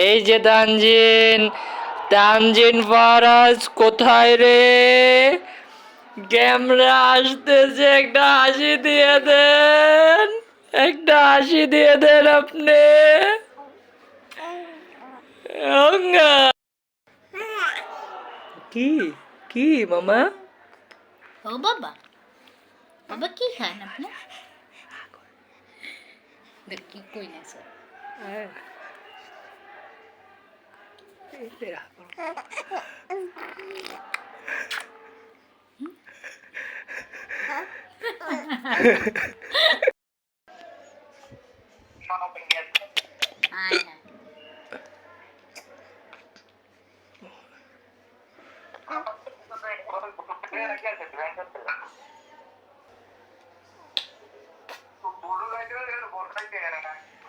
এই যে তানজিন তানজিন ফারাজ কোথায় রে? ক্যামেরা আসতেছে একটা হাসি দিয়ে দেন একটা হাসি দিয়ে দেন আপনি। কি কি মামা? ও বাবা বাবা কি খান আপনি? দেখ কি কই না স্যার ペラ。ボールがいてるけど、ボールってんやない。